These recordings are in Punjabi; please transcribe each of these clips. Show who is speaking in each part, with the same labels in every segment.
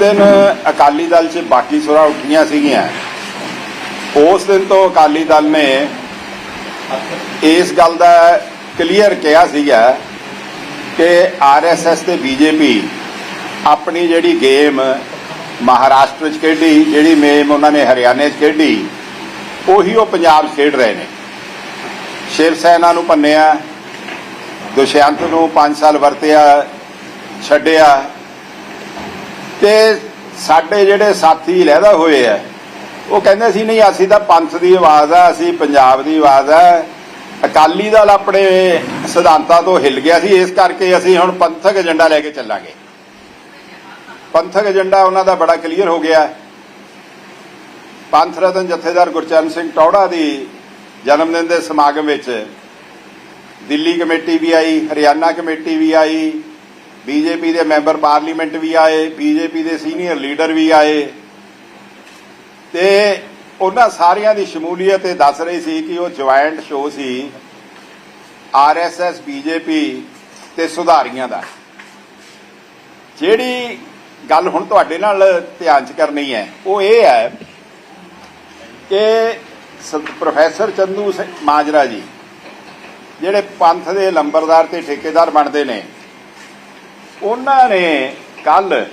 Speaker 1: ਦਿਨ ਅਕਾਲੀ ਦਲ 'ਚ ਬਾਕੀ ਸੁਰਾਂ ਉੱਠੀਆਂ ਸੀਗੀਆਂ। ਉਸ ਦਿਨ ਤੋਂ ਅਕਾਲੀ ਦਲ ਨੇ ਇਸ ਗੱਲ ਦਾ ਕਲੀਅਰ ਕਿਹਾ ਸੀਗਾ ਕਿ ਆਰਐਸਐਸ ਤੇ ਬੀਜੇਪੀ ਆਪਣੀ ਜਿਹੜੀ ਗੇਮ ਮਹਾਰਾਸ਼ਟਰ 'ਚ ਖੇਡੀ, ਜਿਹੜੀ ਮੇਮ ਉਹਨਾਂ ਨੇ ਹਰਿਆਣੇ 'ਚ ਖੇਡੀ, ਉਹੀ ਉਹ ਪੰਜਾਬ ਖੇਡ ਰਹੇ ਨੇ। ਸ਼ਿਵ ਸੈਨਾ ਨੂੰ ਪੰਨਿਆ ਦੁਸ਼ਯੰਤ ਨੂੰ 5 ਸਾਲ ਵਰਤਿਆ, ਛੱਡਿਆ ਤੇ ਸਾਡੇ ਜਿਹੜੇ ਸਾਥੀ ਲਹਿਦਾ ਹੋਏ ਆ, ਉਹ ਕਹਿੰਦੇ ਸੀ, ਨਹੀਂ, ਅਸੀਂ ਤਾਂ ਪੰਥ ਦੀ ਆਵਾਜ਼ ਆ, ਅਸੀਂ ਪੰਜਾਬ ਦੀ ਆਵਾਜ਼ ਆ। ਅਕਾਲੀ ਦਲ ਆਪਣੇ ਸਿਧਾਂਤਾਂ ਤੋਂ ਹਿੱਲ ਗਿਆ ਸੀ, ਇਸ ਕਰਕੇ ਅਸੀਂ ਹੁਣ ਪੰਥਕ ਏਜੰਡਾ ਲੈ ਕੇ ਚੱਲਾਂਗੇ। ਪੰਥਕ ਏਜੰਡਾ ਉਹਨਾਂ ਦਾ ਬੜਾ ਕਲੀਅਰ ਹੋ ਗਿਆ। ਪੰਥ ਰਤਨ ਜਥੇਦਾਰ ਗੁਰਚਰਨ ਸਿੰਘ ਟੌੜਾ ਦੀ ਜਨਮ ਦਿਨ ਦੇ ਸਮਾਗਮ ਵਿੱਚ ਦਿੱਲੀ ਕਮੇਟੀ ਵੀ ਆਈ, ਹਰਿਆਣਾ ਕਮੇਟੀ ਵੀ ਆਈ ਬੀਜੇਪੀ ਦੇ ਮੈਂਬਰ ਪਾਰਲੀਮੈਂਟ ਵੀ ਆਏ, ਬੀਜੇਪੀ ਦੇ ਸੀਨੀਅਰ ਲੀਡਰ ਵੀ ਆਏ। ਤੇ ਉਹਨਾਂ ਸਾਰਿਆਂ ਦੀ ਸ਼ਮੂਲੀਅਤ ਇਹ ਦੱਸ ਰਹੀ ਸੀ ਕਿ ਉਹ ਜੁਆਇੰਟ ਸ਼ੋ ਸੀ ਆਰਐਸਐਸ ਬੀਜੇਪੀ ਤੇ ਸੁਧਾਰੀਆਂ ਦਾ। ਜਿਹੜੀ ਗੱਲ ਹੁਣ ਤੁਹਾਡੇ ਨਾਲ ਧਿਆਨ ਚ ਕਰਨੀ ਹੈ, ਉਹ ਇਹ ਹੈ ਕਿ ਪ੍ਰੋਫੈਸਰ ਚੰਦੂ ਸਿੰਘ ਮਾਜਰਾ ਜੀ, ਜਿਹੜੇ ਪੰਥ ਦੇ ਲੰਬਰਦਾਰ ਤੇ ਠੇਕੇਦਾਰ ਬਣਦੇ ਨੇ ਉਹਨਾਂ ਨੇ ਕੱਲ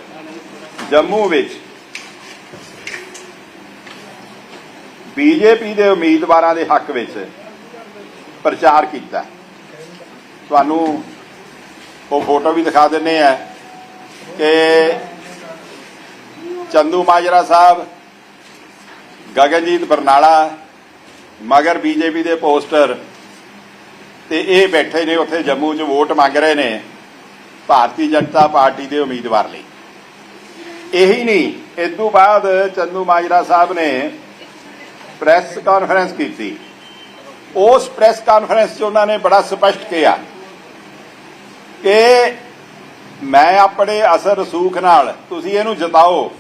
Speaker 1: ਜੰਮੂ ਵਿੱਚ ਬੀਜੇਪੀ ਦੇ ਉਮੀਦਵਾਰਾਂ ਦੇ ਹੱਕ ਵਿੱਚ ਪ੍ਰਚਾਰ ਕੀਤਾ। ਤੁਹਾਨੂੰ ਉਹ ਫੋਟੋ ਵੀ ਦਿਖਾ ਦਿੰਨੇ ਆ ਕਿ ਚੰਦੂ ਮਾਜਰਾ ਸਾਹਿਬ, ਗਗਨਜੀਤ ਬਰਨਾਲਾ, ਮਗਰ ਬੀਜੇਪੀ ਦੇ ਪੋਸਟਰ ਤੇ ਇਹ ਬੈਠੇ ਨੇ, ਉੱਥੇ ਜੰਮੂ 'ਚ ਵੋਟ ਮੰਗ ਰਹੇ ਨੇ। ਭਾਰਤੀ ਜਨਤਾ ਪਾਰਟੀ ਦੇ ਉਮੀਦਵਾਰ ਲਈ। ਇਹੀ ਨਹੀਂ ਇਸ ਤੋਂ ਬਾਅਦ ਚੰਦੂ ਮਾਜਰਾ ਸਾਹਿਬ ਨੇ ਪ੍ਰੈਸ ਕਾਨਫਰੰਸ ਕੀਤੀ। ਉਸ ਪ੍ਰੈਸ ਕਾਨਫਰੰਸ 'ਚ ਉਹਨਾਂ ਨੇ ਬੜਾ ਸਪਸ਼ਟ ਕਿਹਾ ਕਿ ਮੈਂ ਆਪਣੇ ਅਸਰ ਰਸੂਖ ਨਾਲ, ਤੁਸੀਂ ਇਹਨੂੰ ਜਿਤਾਓ।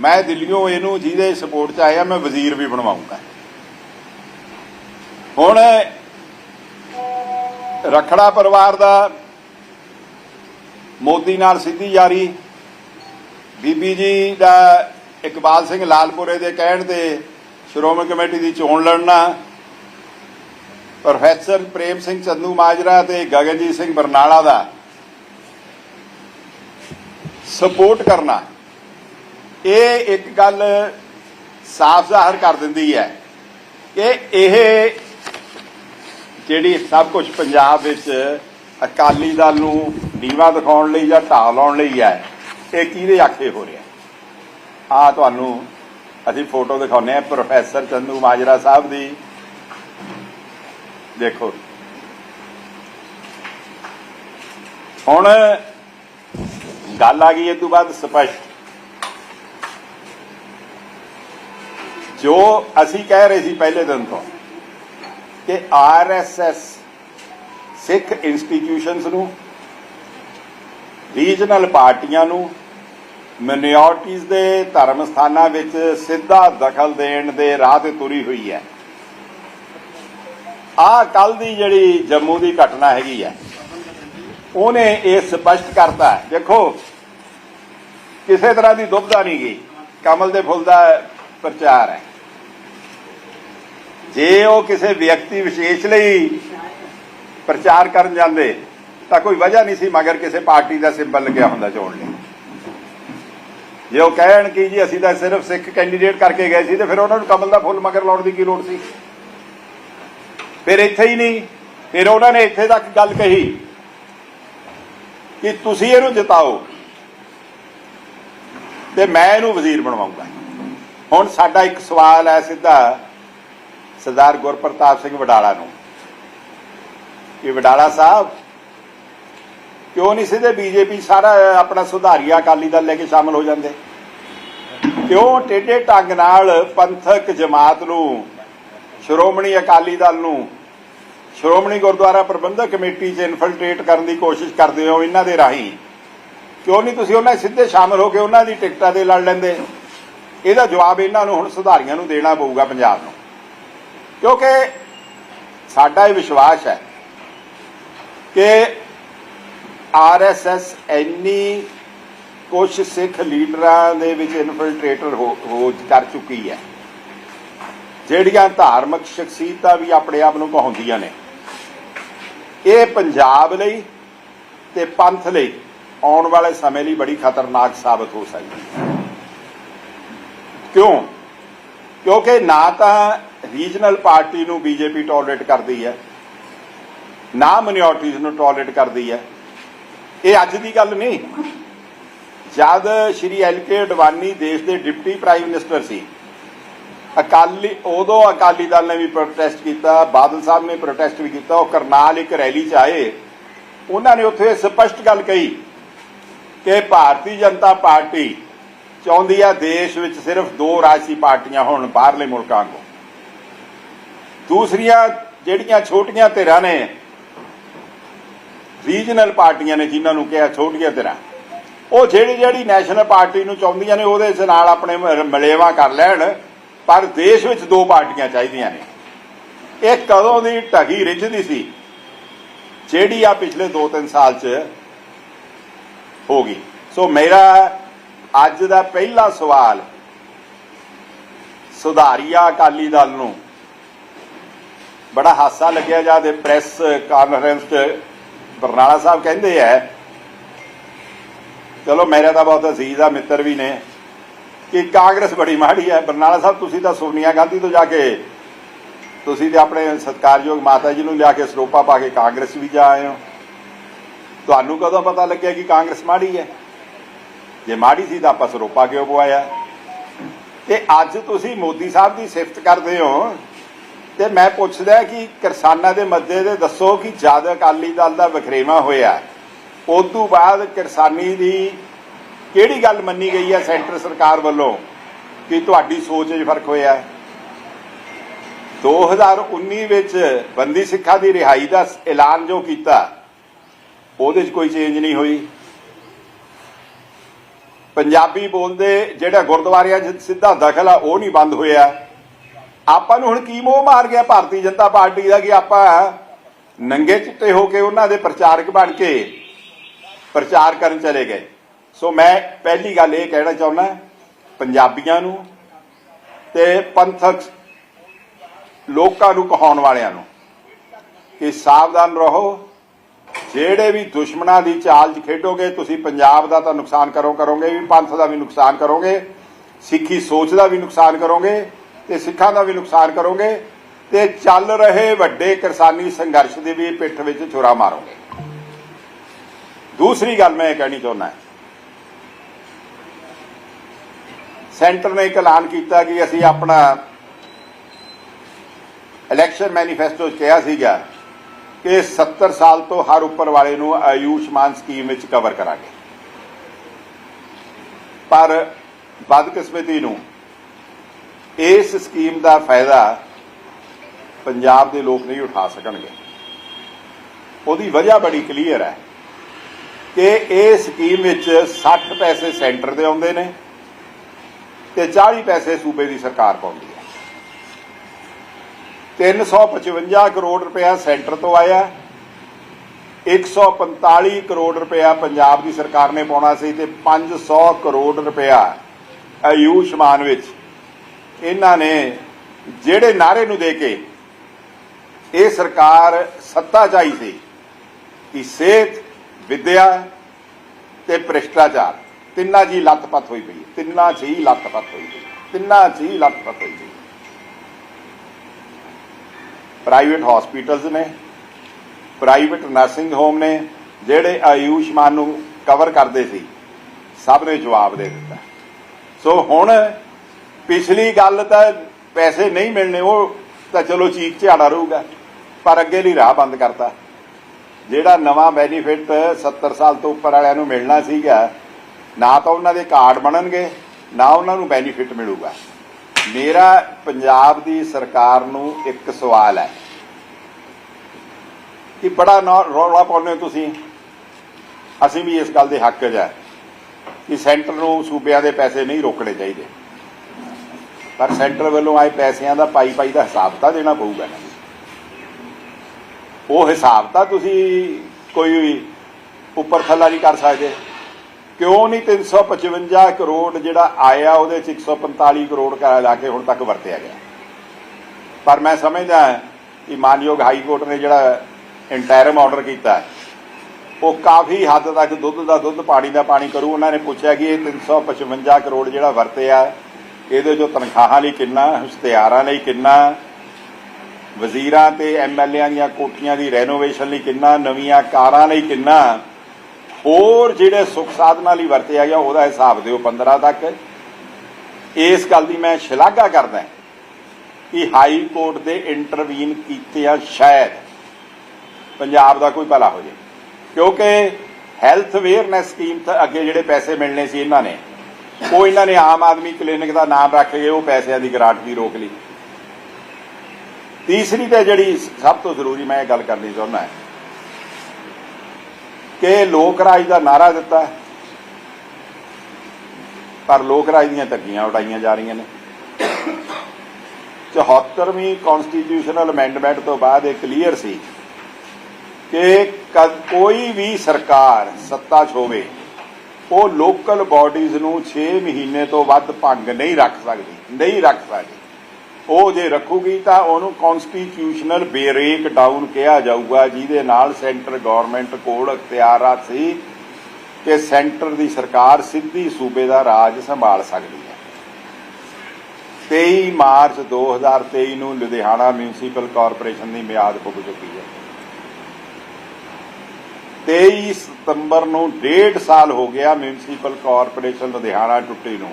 Speaker 1: ਮੈਂ ਦਿੱਲੀੋਂ ਇਹਨੂੰ ਜਿਹਦੇ ਸਪੋਰਟ 'ਚ ਆਇਆ, ਮੈਂ ਵਜ਼ੀਰ ਵੀ ਬਣਵਾਉਂਗਾ। ਹੁਣ ਰਖੜਾ ਪਰਿਵਾਰ ਦਾ ਮੋਦੀ ਨਾਲ ਸਿੱਧੀ ਯਾਰੀ ਬੀਬੀ ਜੀ ਦਾ ਇਕਬਾਲ ਸਿੰਘ ਲਾਲਪੁਰੇ ਦੇ ਕਹਿਣ ਤੇ ਸ਼੍ਰੋਮਣੀ ਕਮੇਟੀ ਦੀ ਚੋਣ ਲੜਨਾ, ਪ੍ਰੋਫੈਸਰ ਪ੍ਰੇਮ ਸਿੰਘ ਚੰਦੂ ਮਾਜਰਾ ਤੇ ਗਗਨਜੀਤ ਸਿੰਘ ਬਰਨਾਲਾ ਦਾ ਸਪੋਰਟ ਕਰਨਾ, ਇਹ ਇੱਕ ਗੱਲ ਸਾਫ਼ ਜ਼ਾਹਰ ਕਰ ਦਿੰਦੀ ਹੈ ਕਿ ਇਹ ਜਿਹੜੀ ਸਭ ਕੁਝ ਪੰਜਾਬ ਵਿੱਚ ਅਕਾਲੀ ਦਲ ਨੂੰ ਨੀਵਾ ਦਿਖਾਉਣ ਲਈ ਜਾਂ ਢਾਹ ਲਾਉਣ ਲਈ ਹੈ, ਇਹ ਕਿਹਦੇ ਆਖੇ ਹੋ ਰਿਹਾ? ਆ ਤੁਹਾਨੂੰ ਅਸੀਂ ਫੋਟੋ ਦਿਖਾਉਨੇ ਆ ਪ੍ਰੋਫੈਸਰ ਚੰਦੂ ਮਾਜਰਾ ਸਾਹਿਬ ਦੀ। ਦੇਖੋ। ਹੁਣ ਗੱਲ ਆ ਗਈ ਇਹ ਤੋਂ ਬਾਅਦ ਸਪਸ਼ਟ। ਜੋ ਅਸੀਂ ਕਹਿ ਰਹੇ ਸੀ ਪਹਿਲੇ ਦਿਨ ਤੋਂ ਕਿ ਆਰਐਸਐਸ ਸਿੱਖ ਇੰਸਟੀਟਿਊਸ਼ਨਸ ਨੂੰ ਰੀਜਨਲ ਪਾਰਟੀਆਂ ਨੂੰ ਮਿਨੋਰਟੀਜ਼ ਦੇ ਧਰਮ ਸਥਾਨਾਂ ਵਿੱਚ ਸਿੱਧਾ ਦਖਲ ਦੇਣ ਦੇ ਰਾਹ ਤੇ ਤੁਰੀ ਹੋਈ ਹੈ। ਆ ਕੱਲ ਦੀ ਜਿਹੜੀ ਜੰਮੂ ਦੀ ਘਟਨਾ ਹੈਗੀ ਹੈ, ਉਹਨੇ ਇਹ ਸਪਸ਼ਟ ਕਰਤਾ ਦੇਖੋ, ਕਿਸੇ ਤਰ੍ਹਾਂ ਦੀ ਦੁਬਦਾ ਨਹੀਂ ਗਈ। ਕਮਲ ਦੇ ਫੁੱਲ ਦਾ ਪ੍ਰਚਾਰ ਹੈ। ਜੇ ਉਹ ਕਿਸੇ ਵਿਅਕਤੀ ਵਿਸ਼ੇਸ਼ ਲਈ ਪ੍ਰਚਾਰ ਕਰਨ ਜਾਂਦੇ, ਤਾਂ ਕੋਈ ਵਜ੍ਹਾ ਨਹੀਂ ਸੀ ਮਗਰ ਕਿਸੇ ਪਾਰਟੀ ਦਾ ਸਿੰਬਲ ਲੱਗਿਆ ਹੁੰਦਾ ਚੋਣ ਲਈ। ਜੇ ਉਹ ਕਹਿਣ ਕਿ ਜੀ ਅਸੀਂ ਤਾਂ ਸਿਰਫ ਸਿੱਖ ਕੈਂਡੀਡੇਟ ਕਰਕੇ ਗਏ ਸੀ, ਤੇ ਫਿਰ ਉਹਨਾਂ ਨੂੰ ਕਮਲ ਦਾ ਫੁੱਲ ਮਗਰ ਲਾਉਣ ਦੀ ਕੀ ਲੋੜ ਸੀ? ਫਿਰ ਇੱਥੇ ਹੀ ਨਹੀਂ, ਫਿਰ ਉਹਨਾਂ ਨੇ ਇੱਥੇ ਤੱਕ ਗੱਲ ਕਹੀ ਕਿ ਤੁਸੀਂ ਇਹਨੂੰ ਜਿਤਾਓ ਤੇ ਮੈਂ ਇਹਨੂੰ ਵਜ਼ੀਰ ਬਣਵਾਉਂਗਾ। ਹੁਣ ਸਾਡਾ ਇੱਕ ਸਵਾਲ ਹੈ ਸਿੱਧਾ ਸਰਦਾਰ ਗੁਰਪ੍ਰਤਾਪ ਸਿੰਘ ਵਡਾਲਾ ਨੂੰ। ਕਿ ਵਡਾਲਾ ਸਾਹਿਬ, ਕਿਉਂ ਨਹੀਂ ਸਿੱਧੇ ਬੀਜੇਪੀ ਸਾਰਾ ਆਪਣਾ ਸੁਧਾਰੀਆ ਅਕਾਲੀ ਦਲ ਲੈ ਕੇ ਸ਼ਾਮਲ ਹੋ ਜਾਂਦੇ? ਕਿਉਂ ਟੇਢੇ ਢੰਗ ਨਾਲ ਪੰਥਕ ਜਮਾਤ ਨੂੰ, ਸ਼੍ਰੋਮਣੀ ਅਕਾਲੀ ਦਲ ਨੂੰ, ਸ਼੍ਰੋਮਣੀ ਗੁਰਦੁਆਰਾ ਪ੍ਰਬੰਧਕ ਕਮੇਟੀ 'ਚ ਇਨਫਿਲਟ੍ਰੇਟ ਕਰਨ ਦੀ ਕੋਸ਼ਿਸ਼ ਕਰਦੇ ਹੋ ਇਹਨਾਂ ਦੇ ਰਾਹੀਂ? ਕਿਉਂ ਨਹੀਂ ਤੁਸੀਂ ਉਹਨਾਂ ਸਿੱਧੇ ਸ਼ਾਮਲ ਹੋ ਕੇ ਉਹਨਾਂ ਦੀ ਟਿਕਟਾਂ ਤੇ ਲੜ ਲੈਂਦੇ? ਇਹਦਾ ਜਵਾਬ ਇਹਨਾਂ ਨੂੰ ਹੁਣ ਸੁਧਾਰੀਆਂ ਨੂੰ ਦੇਣਾ ਪਊਗਾ ਪੰਜਾਬ ਨੂੰ। ਕਿਉਂਕਿ ਸਾਡਾ ਇਹ ਵਿਸ਼ਵਾਸ ਹੈ ਕਿ ਆਰਐਸਐਸ ਇੰਨੀ ਕੁਝ ਸਿੱਖ ਲੀਡਰਾਂ ਦੇ ਵਿੱਚ ਇਨਫਿਲਟ੍ਰੇਟਰ ਹੋ ਕਰ ਚੁੱਕੀ ਹੈ। ਜਿਹੜੀਆਂ ਧਾਰਮਿਕ ਸ਼ਖਸੀਅਤਾਂ ਵੀ ਆਪਣੇ ਆਪ ਨੂੰ ਕਹਾਉਂਦੀਆਂ ਨੇ। ਇਹ ਪੰਜਾਬ ਲਈ ਤੇ ਪੰਥ ਲਈ ਆਉਣ ਵਾਲੇ ਸਮੇਂ ਲਈ ਬੜੀ ਖਤਰਨਾਕ ਸਾਬਤ ਹੋ ਸਕਦੀ ਹੈ। ਕਿਉਂ? ਕਿਉਂਕਿ ਨਾ ਤਾਂ ਰੀਜਨਲ ਪਾਰਟੀ ਨੂੰ ਬੀਜੇਪੀ ਟੋਲਰੇਟ ਕਰਦੀ ਹੈ। ਨਾ ਮਿਨੋਰਟੀਜ਼ ਨੂੰ ਟੋਲਰੇਟ ਕਰਦੀ ਹੈ। ਇਹ ਅੱਜ ਦੀ ਗੱਲ ਨਹੀਂ। ਜਦ ਸ਼੍ਰੀ ਐਲ ਕੇ ਅਡਵਾਨੀ ਦੇਸ਼ ਦੇ ਡਿਪਟੀ ਪ੍ਰਾਈਮ ਮਿਨਿਸਟਰ ਸੀ, ਅਕਾਲੀ ਉਦੋਂ ਅਕਾਲੀ ਦਲ ਨੇ ਵੀ ਪ੍ਰੋਟੈਸਟ ਕੀਤਾ, ਬਾਦਲ ਸਾਹਿਬ ਨੇ ਪ੍ਰੋਟੈਸਟ ਵੀ ਕੀਤਾ, ਉਹ ਕਰਨਾਲ ਇੱਕ ਰੈਲੀ 'ਚ ਆਏ। ਉਹਨਾਂ ਨੇ ਉੱਥੇ ਸਪਸ਼ਟ ਗੱਲ ਕਹੀ ਕਿ ਭਾਰਤੀ ਜਨਤਾ ਪਾਰਟੀ ਚਾਹੁੰਦੀ ਆ ਦੇਸ਼ ਵਿੱਚ ਸਿਰਫ ਦੋ ਰਾਜਸੀ ਪਾਰਟੀਆਂ ਹੋਣ ਬਾਹਰਲੇ ਮੁਲਕਾਂ ਕੋ ਦੂਸਰੀਆਂ ਜਿਹੜੀਆਂ ਛੋਟੀਆਂ ਧਿਰਾਂ ਨੇ ਰੀਜਨਲ ਪਾਰਟੀਆਂ ਨੇ ਜਿਨ੍ਹਾਂ ਨੂੰ ਕਿਹਾ, ਛੋਟੀਆਂ ਧਿਰਾਂ ਉਹ ਜਿਹੜੀ ਜਿਹੜੀ ਨੈਸ਼ਨਲ ਪਾਰਟੀ ਨੂੰ ਚਾਹੁੰਦੀਆਂ ਨੇ, ਉਹਦੇ ਨਾਲ ਆਪਣੇ ਮ- ਮਲੇਵਾ ਕਰ ਲੈਣ, ਪਰ ਦੇਸ਼ ਵਿੱਚ ਦੋ ਪਾਰਟੀਆਂ ਚਾਹੀਦੀਆਂ ਨੇ। ਇਹ ਕਦੋਂ ਦੀ ਢਗੀ ਰਿੱਝਦੀ ਸੀ? ਜਿਹੜੀ ਆ ਪਿਛਲੇ 2-3 ਸਾਲ 'ਚ ਹੋ ਗਈ। ਸੋ ਮੇਰਾ ਅੱਜ ਦਾ ਪਹਿਲਾ ਸਵਾਲ ਸੁਧਾਰੀਆ ਅਕਾਲੀ ਦਲ ਨੂੰ। ਬੜਾ ਹਾਸਾ ਲੱਗਿਆ ਜਦ ਪ੍ਰੈਸ ਕਾਨਫਰੰਸ 'ਚ ਬਰਨਾਲਾ ਸਾਹਿਬ ਕਹਿੰਦੇ ਐ ਚਲੋ ਮੇਰਾ ਤਾਂ ਬਹੁਤ ਅਸੀਜ ਆ, ਮਿੱਤਰ ਵੀ ਨੇ, ਕਿ ਕਾਂਗਰਸ ਬੜੀ ਮਾੜੀ ਹੈ ਬਰਨਾਲਾ ਸਾਹਿਬ, ਤੁਸੀਂ ਤਾਂ ਸੋਨੀਆ ਗਾਂਧੀ ਤੋਂ ਜਾ ਕੇ, ਤੁਸੀਂ ਤੇ ਆਪਣੇ ਸਤਿਕਾਰਯੋਗ ਮਾਤਾ ਜੀ ਨੂੰ ਲਿਆ ਕੇ ਸਰੋਪਾ ਪਾ ਕੇ ਕਾਂਗਰਸ ਵੀ ਜਾ ਆਏ ਹੋ। ਤੁਹਾਨੂੰ ਕਦੋਂ ਪਤਾ ਲੱਗਿਆ ਕਿ ਕਾਂਗਰਸ ਮਾੜੀ ਹੈ? ਜੇ ਮਾੜੀ ਸੀ ਤਾਂ ਆਪਾਂ ਸਰੋਪਾ ਕਿਉਂ ਪਵਾਇਆ? ਤੇ ਅੱਜ ਤੁਸੀਂ ਮੋਦੀ ਸਾਹਿਬ ਦੀ ਸਿਫਤ ਕਰਦੇ ਹੋ ਤੇ ਮੈਂ ਪੁੱਛਦਾ ਕਿ ਕਿਸਾਨਾਂ ਦੇ ਮੱਦੇ ਦੇ ਦੱਸੋ ਕਿ ਜਦ ਅਕਾਲੀ ਦਲ ਦਾ ਵਖਰੇਵਾ ਹੋਇਆ ਉਸ ਤੋਂ ਬਾਅਦ ਕਿਸਾਨੀ ਦੀ ਕਿਹੜੀ ਗੱਲ ਮੰਨੀ ਗਈ ਹੈ ਸੈਂਟਰ ਸਰਕਾਰ ਵੱਲੋਂ ਕਿ ਤੁਹਾਡੀ ਸੋਚ 'ਚ ਫ਼ਰਕ ਹੋਇਆ ਹੈ? 2019 ਵਿੱਚ ਬੰਦੀ ਸਿੱਖਾਂ ਦੀ ਰਿਹਾਈ ਦਾ ਐਲਾਨ ਜੋ ਕੀਤਾ, ਉਹਦੇ 'ਚ ਕੋਈ ਚੇਂਜ ਨਹੀਂ ਹੋਈ। ਪੰਜਾਬੀ ਬੋਲਦੇ ਜਿਹੜਾ ਗੁਰਦੁਆਰਿਆਂ 'ਚ ਸਿੱਧਾ ਦਖਲ ਆ, ਉਹ ਨਹੀਂ ਬੰਦ ਹੋਇਆ। ਆਪਾਂ ਨੂੰ ਹੁਣ ਕੀ ਮੋਹ ਮਾਰ ਗਿਆ ਭਾਰਤੀ ਜਨਤਾ ਪਾਰਟੀ ਦਾ ਕਿ ਆਪਾਂ ਨੰਗੇ ਚਿੱਟੇ ਹੋ ਕੇ ਉਹਨਾਂ ਦੇ ਪ੍ਰਚਾਰਕ ਬਣ ਕੇ ਪ੍ਰਚਾਰ ਕਰਨ ਚਲੇ ਗਏ। ਸੋ ਮੈਂ ਪਹਿਲੀ ਗੱਲ ਇਹ ਕਹਿਣਾ ਚਾਹੁੰਦਾ, ਪੰਜਾਬੀਆਂ ਨੂੰ ਤੇ ਪੰਥਕ ਲੋਕਾਂ ਨੂੰ ਕਹਾਉਣ ਵਾਲਿਆਂ ਨੂੰ ਕਿ ਸਾਵਧਾਨ ਰਹੋ। ਜਿਹੜੇ ਵੀ ਦੁਸ਼ਮਣਾਂ ਦੀ ਚਾਲ 'ਚ ਖੇਡੋਗੇ, ਤੁਸੀਂ ਪੰਜਾਬ ਦਾ ਤਾਂ ਨੁਕਸਾਨ ਕਰੋ ਕਰੋਗੇ ਵੀ, ਪੰਥ ਦਾ ਵੀ ਨੁਕਸਾਨ ਕਰੋਗੇ, ਸਿੱਖੀ ਸੋਚ ਦਾ ਵੀ ਨੁਕਸਾਨ ਕਰੋਗੇ। ਤੇ ਸਿੱਖਾਂ ਦਾ ਵੀ ਨੁਕਸਾਨ ਕਰੋਗੇ ਤੇ ਚੱਲ ਰਹੇ ਵੱਡੇ ਕਿਸਾਨੀ ਸੰਘਰਸ਼ ਦੀ ਵੀ ਪਿੱਠ ਵਿੱਚ ਛੁਰਾ ਮਾਰੋਗੇ। ਦੂਸਰੀ ਗੱਲ ਮੈਂ ਇਹ ਕਹਿਣੀ ਚਾਹੁੰਦਾ ਸੈਂਟਰ ਨੇ ਇੱਕ ਐਲਾਨ ਕੀਤਾ ਕਿ ਅਸੀਂ ਆਪਣਾ ਇਲੈਕਸ਼ਨ ਮੈਨੀਫੈਸਟੋ ਕਿਹਾ ਸੀਗਾ ਕਿ 70 ਸਾਲ ਤੋਂ ਹਰ ਉੱਪਰ ਵਾਲੇ ਨੂੰ ਆਯੁਸ਼ਮਾਨ ਸਕੀਮ ਵਿੱਚ ਕਵਰ ਕਰਾਂਗੇ। ਪਰ ਬਦਕਿਸਮਤੀ ਨੂੰ ਇਸ ਸਕੀਮ ਦਾ ਫਾਇਦਾ ਪੰਜਾਬ ਦੇ ਲੋਕ ਨਹੀਂ ਉਠਾ ਸਕਣਗੇ। ਉਹਦੀ ਵਜ੍ਹਾ ਬੜੀ ਕਲੀਅਰ ਹੈ ਕਿ ਇਹ ਸਕੀਮ ਵਿੱਚ 60 ਪੈਸੇ ਸੈਂਟਰ ਦੇ ਆਉਂਦੇ ਨੇ ਤੇ 40 ਪੈਸੇ ਸੂਬੇ ਦੀ ਸਰਕਾਰ ਪਾਉਂਦੀ ਹੈ। 355 ਕਰੋੜ ਰੁਪਇਆ ਸੈਂਟਰ ਤੋਂ ਆਇਆ 145 ਕਰੋੜ ਰੁਪਇਆ ਪੰਜਾਬ ਦੀ ਸਰਕਾਰ ਨੇ ਪਾਉਣਾ ਸੀ ਤੇ 500 ਕਰੋੜ ਰੁਪਇਆ ਆਯੁਸ਼ਮਾਨ ਵਿੱਚ ਇਹਨਾਂ ਨੇ ਜਿਹੜੇ ਨਾਰੇ ਨੂੰ ਦੇ ਕੇ ਇਹ ਸਰਕਾਰ ਸੱਤਾ ਚਾਈ ਸੀ ਕਿ ਸਿਹਤ, ਵਿਦਿਆ ਤੇ ਭ੍ਰਿਸ਼ਟਾਚਾਰ, ਤਿੰਨਾਂ ਜੀ ਲੱਤਪੱਤ ਹੋਈ ਪਈ ਤਿੰਨਾਂ 'ਚ ਹੀ ਲੱਤਪੱਤ ਹੋਈ ਪਈ ਤਿੰਨਾਂ 'ਚ ਹੀ ਲੱਤਪੱਤ ਹੋਈ ਪਈ ਪ੍ਰਾਈਵੇਟ ਹਸਪੀਟਲਸ ਨੇ, ਪ੍ਰਾਈਵੇਟ ਨਰਸਿੰਗ ਹੋਮ ਨੇ, ਜਿਹੜੇ ਆਯੁਸ਼ਮਾਨ ਨੂੰ ਕਵਰ ਕਰਦੇ ਸੀ, ਸਭ ਨੇ ਜਵਾਬ ਦੇ ਦਿੱਤਾ। ਸੋ ਹੁਣ ਪਿਛਲੀ ਗੱਲ ਤਾਂ ਪੈਸੇ ਨਹੀਂ ਮਿਲਣੇ, ਉਹ ਤਾਂ ਚਲੋ ਚੀਕ ਝਾੜਾ ਰਹੂਗਾ, ਪਰ ਅੱਗੇ ਲਈ ਰਾਹ ਬੰਦ ਕਰਤਾ। ਜਿਹੜਾ ਨਵਾਂ ਬੈਨੀਫਿਟ 70 ਸਾਲ ਤੋਂ ਉੱਪਰ ਵਾਲਿਆਂ ਨੂੰ ਮਿਲਣਾ ਸੀਗਾ, ਨਾ ਤਾਂ ਉਹਨਾਂ ਦੇ ਕਾਰਡ ਬਣਨਗੇ, ਨਾ ਉਹਨਾਂ ਨੂੰ ਬੈਨੀਫਿਟ ਮਿਲੂਗਾ। ਮੇਰਾ ਪੰਜਾਬ ਦੀ ਸਰਕਾਰ ਨੂੰ ਇੱਕ ਸਵਾਲ ਹੈ ਕਿ ਬੜਾ ਰੌਲਾ ਪਾਉਂਦੇ ਹੋ ਤੁਸੀਂ? ਅਸੀਂ ਵੀ ਇਸ ਗੱਲ ਦੇ ਹੱਕ 'ਚ ਹੈ ਕਿ ਸੈਂਟਰ ਨੂੰ ਸੂਬਿਆਂ ਦੇ ਪੈਸੇ ਨਹੀਂ ਰੋਕਣੇ ਚਾਹੀਦੇ। ਪਰ ਸੈਂਟਰ ਵੱਲੋਂ ਆਏ ਪੈਸਿਆਂ ਦਾ ਪਾਈ ਪਾਈ ਦਾ ਹਿਸਾਬ ਤਾਂ ਦੇਣਾ ਪਊਗਾ ਨਾ। ਉਹ ਹਿਸਾਬ ਤਾਂ ਤੁਸੀਂ ਕੋਈ ਉੱਪਰ ਥੱਲਾ ਨਹੀਂ ਕਰ ਸਕਦੇ। ਕਿਉਂ ਨਹੀਂ 355 ਕਰੋੜ ਜਿਹੜਾ ਆਇਆ, ਉਹਦੇ ਚ 145 ਕਰੋੜ ਕਾ ਲਾ ਕੇ ਹੁਣ ਤੱਕ ਵਰਤਿਆ ਗਿਆ। ਪਰ ਮੈਂ ਸਮਝਦਾ ਕਿ ਮਾਨਯੋਗ ਹਾਈ ਕੋਰਟ ਨੇ ਜਿਹੜਾ ਇੰਟਰਮ ਆਰਡਰ ਕੀਤਾ ਉਹ ਕਾਫੀ ਹੱਦ ਤੱਕ ਦੁੱਧ ਦਾ ਦੁੱਧ, ਪਾਣੀ ਦਾ ਪਾਣੀ ਕਰੂ। ਉਹਨਾਂ ਨੇ ਪੁੱਛਿਆ ਕਿ ਇਹ 355 ਕਰੋੜ ਜਿਹੜਾ ਵਰਤਿਆ ਇਹਦੇ ਚੋਂ ਤਨਖਾਹਾਂ ਲਈ ਕਿੰਨਾ, ਇਸ਼ਤਿਹਾਰਾਂ ਲਈ ਕਿੰਨਾ, ਵਜ਼ੀਰਾਂ ਤੇ ਐਮਐਲਏਆਂ ਦੀਆਂ ਕੋਠੀਆਂ ਦੀ ਰੈਨੋਵੇਸ਼ਨ ਲਈ ਕਿੰਨਾ, ਨਵੀਆਂ ਕਾਰਾਂ ਲਈ ਕਿੰਨਾ, ਹੋਰ ਜਿਹੜੇ ਸੁੱਖ ਸਾਧਨਾਂ ਲਈ ਵਰਤਿਆ ਗਿਆ ਉਹਦਾ ਹਿਸਾਬ ਦਿਓ 15 ਤੱਕ। ਇਸ ਗੱਲ ਦੀ ਮੈਂ ਸ਼ਲਾਘਾ ਕਰਦਾ ਕਿ ਹਾਈ ਕੋਰਟ ਦੇ ਇੰਟਰਵੀਨ ਕੀਤਿਆਂ ਸ਼ਾਇਦ ਪੰਜਾਬ ਦਾ ਕੋਈ ਭਲਾ ਹੋ ਜਾਏ, ਕਿਉਂਕਿ ਹੈਲਥ ਅਵੇਅਰਨੈਸ ਸਕੀਮ ਤੇ ਅੱਗੇ ਜਿਹੜੇ ਪੈਸੇ ਮਿਲਣੇ ਸੀ ਇਹਨਾਂ ਨੇ ਉਹ ਇਹਨਾਂ ਨੇ ਆਮ ਆਦਮੀ ਕਲੀਨਿਕ ਦਾ ਨਾਮ ਰੱਖ ਕੇ ਉਹ ਪੈਸਿਆਂ ਦੀ ਗ੍ਰਾਂਟ ਵੀ ਰੋਕ ਲਈ। ਤੀਸਰੀ ਤੇ ਜਿਹੜੀ ਸਭ ਤੋਂ ਜ਼ਰੂਰੀ ਮੈਂ ਇਹ ਗੱਲ ਕਰਨੀ ਚਾਹੁੰਦਾ ਹਾਂ ਕਿ ਲੋਕ ਰਾਜ ਦਾ ਨਾਰਾ ਦਿੱਤਾ ਪਰ ਲੋਕ ਰਾਜ ਦੀਆਂ ਧੱਗੀਆਂ ਉਡਾਈਆਂ ਜਾ ਰਹੀਆਂ ਨੇ। 74ਵੀਂ ਕਨਸਟੀਟਿਊਸ਼ਨਲ ਅਮੈਂਡਮੈਂਟ ਤੋਂ ਬਾਅਦ ਇਹ ਕਲੀਅਰ ਸੀ ਕਿ ਕੋਈ ਵੀ ਸਰਕਾਰ ਸੱਤਾ 'ਚ ਹੋਵੇ ਉਹ ਲੋਕਲ ਬਾਡੀਜ਼ ਨੂੰ 6 ਮਹੀਨੇ ਤੋਂ ਵੱਧ ਭੰਗ ਨਹੀਂ ਰੱਖ ਸਕਦੀ, ਨਹੀਂ ਰੱਖ ਸਕਦੀ। ਉਹ ਜੇ ਰੱਖੂਗੀ ਤਾਂ ਉਹਨੂੰ ਕਨਸਟੀਟਿਊਸ਼ਨਲ ਬੇਰੇਕ ਡਾਊਨ ਕਿਹਾ ਜਾਊਗਾ, ਜਿਹਦੇ ਨਾਲ ਸੈਂਟਰ ਗਵਰਨਮੈਂਟ ਕੋਲ ਅਖਤਿਆਰਾਤ ਸੀ ਕਿ ਸੈਂਟਰ ਦੀ ਸਰਕਾਰ ਸਿੱਧੀ ਸੂਬੇ ਦਾ ਰਾਜ ਸੰਭਾਲ ਸਕਦੀ ਹੈ। 23 ਮਾਰਚ 2023 ਨੂੰ ਲੁਧਿਆਣਾ ਮਿਊਨਿਸਪਲ ਕਾਰਪੋਰੇਸ਼ਨ ਦੀ ਮਿਆਦ ਪੁੱਗ ਚੁੱਕੀ ਹੈ। 23 ਸਤੰਬਰ ਨੂੰ ਡੇਢ ਸਾਲ ਹੋ ਗਿਆ ਮਿਊਨਿਸਪਲ ਕਾਰਪੋਰੇਸ਼ਨ ਲੁਧਿਆਣਾ ਟੁੱਟੀ ਨੂੰ।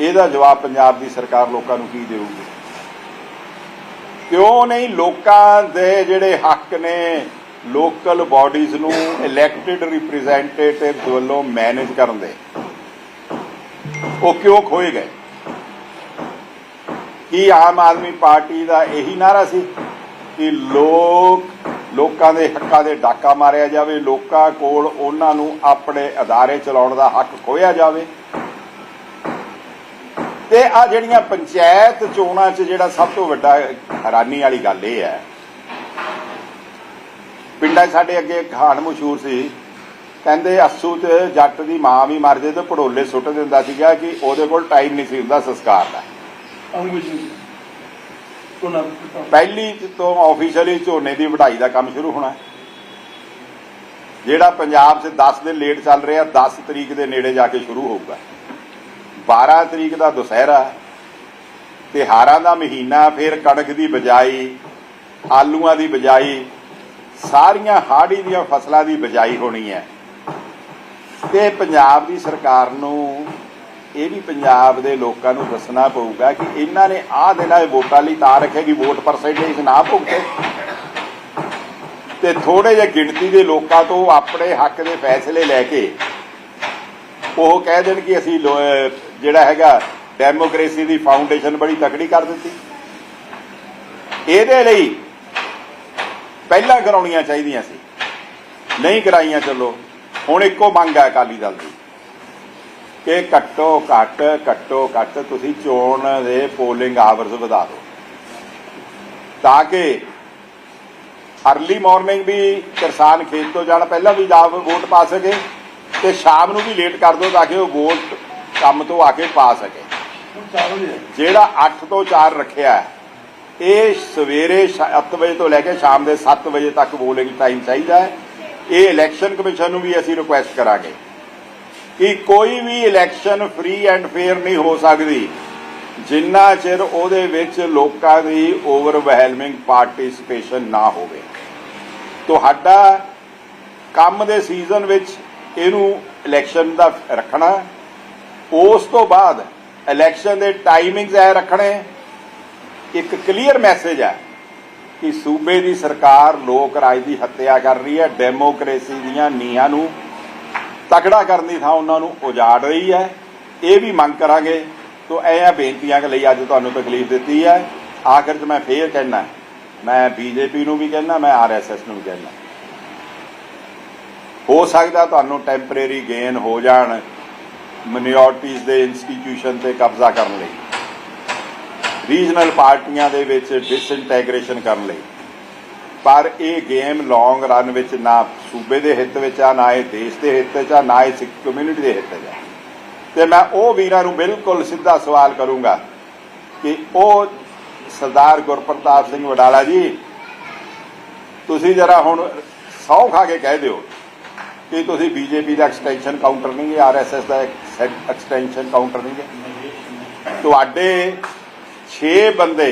Speaker 1: ਇਹਦਾ ਜਵਾਬ ਪੰਜਾਬ ਦੀ ਸਰਕਾਰ ਲੋਕਾਂ ਨੂੰ ਕੀ ਦੇਊਗੀ? ਕਿਉਂ ਨਹੀਂ ਲੋਕਾਂ ਦੇ ਜਿਹੜੇ ਹੱਕ ਨੇ ਲੋਕਲ ਬਾਡੀਜ਼ ਨੂੰ ਇਲੈਕਟਿਡ ਰਿਪਰੈਜ਼ੈਂਟੇਟਿਵ ਵੱਲੋਂ ਮੈਨੇਜ ਕਰਨ ਦੇ, ਉਹ ਕਿਉਂ ਖੋਏ ਗਏ? ਕੀ ਆਮ ਆਦਮੀ ਪਾਰਟੀ ਦਾ ਇਹੀ ਨਾਰਾ ਸੀ ਕਿ ਲੋਕ ਲੋਕਾਂ ਦੇ ਹੱਕਾਂ ਦੇ ਡਾਕਾ ਮਾਰਿਆ ਜਾਵੇ, ਲੋਕਾਂ ਕੋਲ ਉਹਨਾਂ ਨੂੰ ਆਪਣੇ ਅਦਾਰੇ ਚਲਾਉਣ ਦਾ ਹੱਕ ਖੋਇਆ ਜਾਵੇ। ਤੇ ਆ ਜਿਹੜੀਆਂ ਪੰਚਾਇਤ ਚੋਣਾਂ 'ਚ ਜਿਹੜਾ ਸਭ ਤੋਂ ਵੱਡਾ ਹੈਰਾਨੀ ਵਾਲੀ ਗੱਲ ਇਹ ਹੈ, ਪਿੰਡਾਂ 'ਚ ਸਾਡੇ ਅੱਗੇ ਇੱਕ ਕਹਾਣ ਮਸ਼ਹੂਰ ਸੀ। ਕਹਿੰਦੇ ਅਸੂ ਤੇ ਜੱਟ ਦੀ ਮਾਂ ਵੀ ਮਰ ਜੇ ਤੇ ਪੜੋਲੇ ਸੁੱਟ ਦਿੰਦਾ ਸੀਗਾ ਕਿ ਉਹਦੇ ਕੋਲ ਟਾਈਮ ਨਹੀਂ ਸੀ ਹੁੰਦਾ ਸੰਸਕਾਰ ਦਾ।
Speaker 2: ਅੰਗੁਜ
Speaker 1: ਪਹਿਲੀ ਤੋਂ ਆਫੀਸ਼ੀਅਲੀ ਝੋਨੇ ਦੀ ਵਢਾਈ ਦਾ ਕੰਮ ਸ਼ੁਰੂ ਹੋਣਾ ਹੈ। ਜਿਹੜਾ ਪੰਜਾਬ 'ਚ 10 ਦਿਨ ਲੇਟ ਚੱਲ ਰਿਹਾ 10 ਤਰੀਕ ਦੇ ਨੇੜੇ ਜਾ ਕੇ ਸ਼ੁਰੂ ਹੋਊਗਾ। 12 ਤਰੀਕ ਦਾ ਦੁਸਹਿਰਾ ਤਿਹਾਰਾਂ ਦਾ ਮਹੀਨਾ, ਫਿਰ ਕਣਕ ਦੀ ਬਜਾਈ, ਆਲੂਆਂ ਦੀ ਬਜਾਈ, ਸਾਰੀਆਂ ਹਾੜੀ ਦੀਆਂ ਫਸਲਾਂ ਦੀ ਬਜਾਈ ਹੋਣੀ ਹੈ। ਤੇ ਪੰਜਾਬ ਦੀ ਸਰਕਾਰ ਨੂੰ ਇਹ ਵੀ ਪੰਜਾਬ ਦੇ ਲੋਕਾਂ ਨੂੰ ਦੱਸਣਾ ਪਊਗਾ ਕਿ ਇਹਨਾਂ ਨੇ ਆਹ ਦਿਨਾਂ ਇਹ ਵੋਟਾਂ ਲਈ ਤਾਂ ਰੱਖਿਆ ਕਿ ਵੋਟ ਪਰਸੈਂਟੇਜ ਨਾ ਭੁਗਤੇ। ਤੇ ਥੋੜੇ ਜਿਹੇ ਗਿਣਤੀ ਦੇ ਲੋਕਾਂ ਤੋਂ ਆਪਣੇ ਹੱਕ ਦੇ ਫੈਸਲੇ ਲੈ ਕੇ ਉਹ ਕਹਿ ਦੇਣ ਕਿ ਅਸੀਂ ਜਿਹੜਾ ਹੈਗਾ ਡੈਮੋਕ੍ਰੇਸੀ ਦੀ ਫਾਊਂਡੇਸ਼ਨ ਬੜੀ ਤਕੜੀ ਕਰ ਦਿੱਤੀ। ਇਹਦੇ ਲਈ ਪਹਿਲਾਂ ਕਰਾਉਣੀਆਂ ਚਾਹੀਦੀਆਂ ਸੀ। ਨਹੀਂ ਕਰਾਈਆਂ, ਚਲੋ। ਹੁਣ ਇੱਕੋ ਮੰਗ ਹੈ ਅਕਾਲੀ ਦਲ ਦੀ। ਕਿ ਘੱਟੋ ਘੱਟ ਘੱਟੋ ਘੱਟ ਤੁਸੀਂ ਚੋਣ ਦੇ ਪੋਲਿੰਗ ਆਵਰਸ ਵਧਾ ਦਿਓ। ਤਾਂ ਕਿ ਅਰਲੀ ਮਾਰਨਿੰਗ ਵੀ ਕਿਸਾਨ ਖੇਤ ਤੋਂ ਜਾਣਾ, ਪਹਿਲਾਂ ਵੀ ਜਾ ਵੋਟ ਪਾ ਸਕੇ ਤੇ ਸ਼ਾਮ ਨੂੰ ਵੀ ਲੇਟ ਕਰ ਦਿਓ ਤਾਂ ਕਿ ਉਹ ਵੋਟ ਕੰਮ ਤੋਂ ਆ ਕੇ ਪਾ ਸਕੇ। ਜਿਹੜਾ 8 ਤੋਂ 4 ਰੱਖਿਆ ਇਹ ਸਵੇਰੇ 7 ਵਜੇ ਤੋਂ ਲੈ ਕੇ ਸ਼ਾਮ ਦੇ 7 ਵਜੇ ਤੱਕ ਵੋਟਿੰਗ ਟਾਈਮ ਚਾਹੀਦਾ ਹੈ। ਇਹ ਇਲੈਕਸ਼ਨ ਕਮਿਸ਼ਨ ਨੂੰ ਵੀ ਅਸੀਂ ਰਿਕੁਐਸਟ ਕਰਾਂਗੇ। ਕਿ ਕੋਈ ਵੀ ਇਲੈਕਸ਼ਨ ਫ੍ਰੀ ਐਂਡ ਫੇਅਰ ਨਹੀਂ ਹੋ ਸਕਦੀ। ਜਿੰਨਾ ਚਿਰ ਉਹਦੇ ਵਿੱਚ ਲੋਕਾਂ ਦੀ ਓਵਰਵੈਲਮਿੰਗ ਪਾਰਟਿਸਿਪੇਸ਼ਨ ਨਾ ਹੋਵੇ। ਤੁਹਾਡਾ ਕੰਮ ਦੇ ਸੀਜ਼ਨ ਵਿੱਚ ਇਹਨੂੰ ਇਲੈਕਸ਼ਨ ਦਾ ਰੱਖਣਾ, ਉਸ ਤੋਂ ਬਾਅਦ ਇਲੈਕਸ਼ਨ ਦੇ ਟਾਈਮਿੰਗਸ ਐ ਰੱਖਣੇ, ਇੱਕ ਕਲੀਅਰ ਮੈਸੇਜ ਹੈ ਕਿ ਸੂਬੇ ਦੀ ਸਰਕਾਰ ਲੋਕ ਰਾਜ ਦੀ ਹੱਤਿਆ ਕਰ ਰਹੀ ਹੈ ਡੈਮੋਕ੍ਰੇਸੀ ਦੀਆਂ ਨੀਹਾਂ ਨੂੰ ਤਕੜਾ ਕਰਨ ਦੀ ਥਾਂ ਉਹਨਾਂ ਨੂੰ ਉਜਾੜ ਰਹੀ ਹੈ। ਇਹ ਵੀ ਮੰਗ ਕਰਾਂਗੇ। ਤੋਂ ਇਹ ਬੇਨਤੀਆਂ ਲਈ ਅੱਜ ਤੁਹਾਨੂੰ ਤਕਲੀਫ ਦਿੱਤੀ ਹੈ। ਆਖਰ 'ਚ ਮੈਂ ਫੇਰ ਕਹਿਣਾ ਮੈਂ ਬੀਜੇਪੀ ਨੂੰ ਵੀ ਕਹਿਣਾ ਮੈਂ ਆਰਐਸਐਸ ਨੂੰ ਵੀ ਕਹਿਣਾ ਹੋ ਸਕਦਾ ਤੁਹਾਨੂੰ ਟੈਂਪਰੇਰੀ ਗੇਨ ਹੋ ਜਾਣ ਮਿਨੋਰਟੀਜ਼ ਦੇ ਇੰਸਟੀਟਿਊਸ਼ਨ ਤੇ ਕਬਜ਼ਾ ਕਰਨ ਲਈ। ਰੀਜਨਲ ਪਾਰਟੀਆਂ ਦੇ ਵਿੱਚ ਡਿਸਇੰਟੈਗ੍ਰੇਸ਼ਨ ਕਰਨ ਲਈ। ਪਰ ਇਹ ਗੇਮ ਲੌਂਗ ਰਨ ਵਿੱਚ ਨਾ ਸੂਬੇ ਦੇ ਹਿੱਤ ਵਿੱਚ ਆ, ਨਾ ਇਹ ਦੇਸ਼ ਦੇ ਹਿੱਤ ਵਿੱਚ ਆ, ਨਾ ਇਹ ਸਿੱਖ ਕਮਿਊਨਿਟੀ ਦੇ ਹਿੱਤ ਵਿੱਚ ਆ। ਤੇ ਮੈਂ ਉਹ ਵੀਰਾਂ ਨੂੰ ਬਿਲਕੁਲ ਸਿੱਧਾ ਸਵਾਲ ਕਰੂੰਗਾ ਕਿ ਉਹ ਸਰਦਾਰ ਗੁਰਪ੍ਰਤਾਪ ਸਿੰਘ ਵਡਾਲਾ ਜੀ, ਤੁਸੀਂ ਜਰਾ ਹੁਣ ਸੌ ਖਾ ਕੇ ਕਹਿ ਦਿਓ ਕਿ ਤੁਸੀਂ ਬੀਜੇਪੀ ਦਾ ਐਕਸਟੈਂਸ਼ਨ ਕਾਊਂਟਰ ਨਹੀਂ ਹੈ ਆਰਐਸਐਸ ਦਾ ਐਕਸਟੈਂਸ਼ਨ ਕਾਊਂਟਰ ਨਹੀਂ ਹੈ। ਤੁਹਾਡੇ 6 ਬੰਦੇ